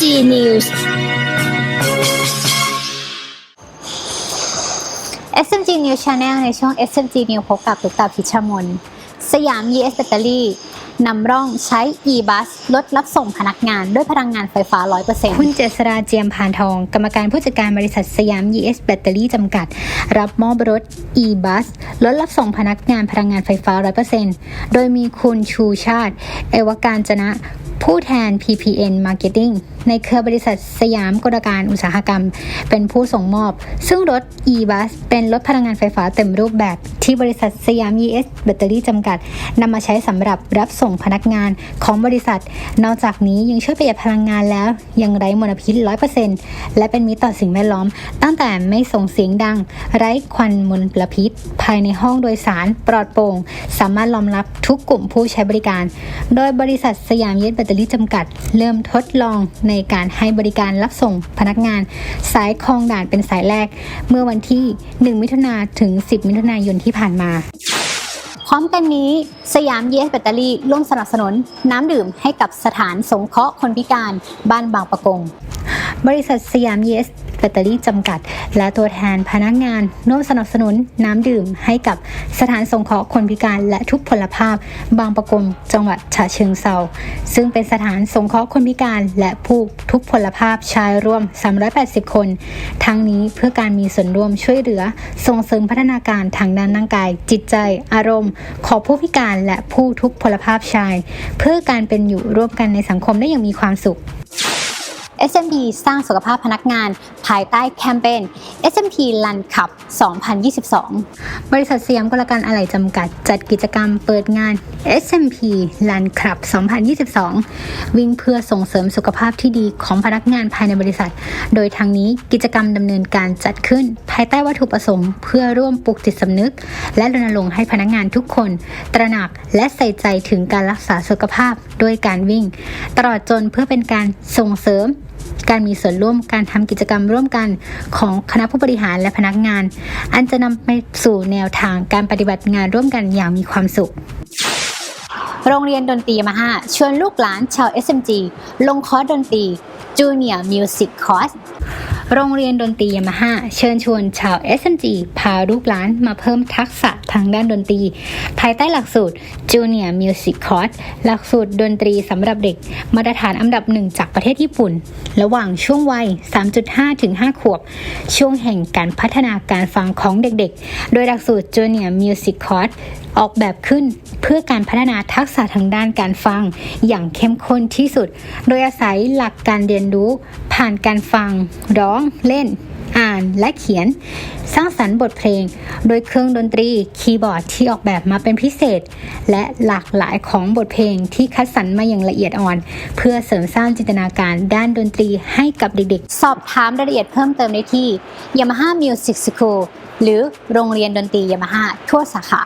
News SMG News Channel ในช่วง SMG News พบกับตุ๊กตาพิชมน สยาม ES แบตเตอรี่นำร่องใช้ e-bus ลดรับส่งพนักงานด้วยพลังงานไฟฟ้า 100%คุณเจษราเจียมพานทอง กรรมการผู้จัดการบริษัทสยาม ES แบตเตอรี่จำกัด รับมอบรถ e-bus ลดรับส่งพนักงานพลังงานไฟฟ้า 100%โดยมีคุณชูชาติ เอวการจนะ ผู้แทน PPN Marketing ในเครือบริษัทสยามกลการอุตสาหกรรม เป็นผู้ส่งมอบ ซึ่งรถ e-bus เป็นรถพลังงานไฟฟ้าเต็มรูปแบบที่บริษัทสยาม ES แบตเตอรี่จำกัดนำมาใช้สำหรับรับส่งพนักงานของบริษัท นอกจากนี้ยังช่วยประหยัดพลังงานแล้ว ยังไร้มลพิษ 100%และเป็นมิตรต่อสิ่งแวดล้อม ตั้งแต่ไม่ส่งเสียงดัง ไร้ควันมลพิษ ภายในห้องโดยสารปลอดโปร่ง สามารถรองรับทุกกลุ่มผู้ใช้บริการ โดยบริษัทสยามเยสแบตตอรี่จำกัด เริ่มทดลองในการให้บริการรับส่งพนักงาน สายคลองด่านเป็นสายแรก เมื่อวันที่ 1 มิถุนาถึง 10 มิถุนายนที่ผ่านมาพร้อมกันนี้สยามเยสแบตเตอรี่ร่วมสนับสนุนน้ำดื่มให้กับสถานสงเคราะห์คนพิการบ้านบางประกง บริษัทสยามเยส แบตเตอรี่จำกัด และตัวแทนพนักงาน ร่วมสนับสนุนน้ำดื่มให้กับสถานสงเคราะห์คนพิการและทุกพลภาพ บางประกงจังหวัดฉะเชิงเซาซึ่งเป็นสถานสงเคราะห์คนพิการและผู้ทุกพลภาพชายรวม 380 คน ทั้งนี้เพื่อการมีส่วนร่วมช่วยเหลือ ส่งเสริมพัฒนาการทางด้านร่างกาย จิตใจ อารมณ์ ของผู้พิการและผู้ทุกพลภาพชาย เพื่อการเป็นอยู่ร่วมกันในสังคมได้อย่างมีความสุข SMP สร้างสุขภาพพนักงาน ภายใต้แคมเปญ SMP Run Cup 2022 บริษัทสยามกลการอะไหล่จำกัด จัดกิจกรรมเปิดงาน SMP Run Cup 2022 วิ่งเพื่อส่งเสริมสุขภาพที่ดีของพนักงานภายในบริษัท โดยทางนี้กิจกรรมดำเนินการจัดขึ้น ภายใต้วัตถุประสงค์เพื่อร่วมปลุกจิตสำนึก และรณรงค์ให้พนักงานทุกคน ตระหนักและใส่ใจถึงการรักษาสุขภาพด้วยการวิ่ง ตลอดจนเพื่อเป็นการส่งเสริม การมีส่วนร่วมการทำกิจกรรมร่วมกันของคณะผู้บริหารและพนักงาน อันจะนำไปสู่แนวทางการปฏิบัติงานร่วมกันอย่างมีความสุขโรงเรียนดนตรียมาฮ่าชวนลูกหลานชาว SMG ลงคอร์สดนตรี Junior Music Course โรงเรียนดนตรียามาฮ่าเชิญชวนชาว SMG พาลูกหลานมาเพิ่มทักษะทางด้านดนตรี ภายใต้หลักสูตร Junior Music Course หลักสูตรดนตรีสำหรับเด็ก มาตรฐานอันดับหนึ่งจากประเทศญี่ปุ่น ระหว่างช่วงวัย 3.5 ถึง 5 ขวบ ช่วงแห่งการพัฒนาการฟังของเด็กๆ โดยหลักสูตร Junior Music Course ออกแบบขึ้นเพื่อการพัฒนาทักษะทางด้านการฟังอย่างเข้มข้นที่สุด โดยอาศัยหลักการเรียนรู้ผ่านการฟังร้องเล่น อ่านและเขียน สร้างสรรค์บทเพลง โดยเครื่องดนตรีคีย์บอร์ดที่ออกแบบมาเป็นพิเศษ และหลากหลายของบทเพลงที่คัดสรรมาอย่างละเอียดอ่อน เพื่อเสริมสร้างจินตนาการด้านดนตรีให้กับเด็กๆ สอบถามรายละเอียดเพิ่มเติมได้ที่ Yamaha Music School หรือโรงเรียนดนตรียามาฮ่าทั่วสาขา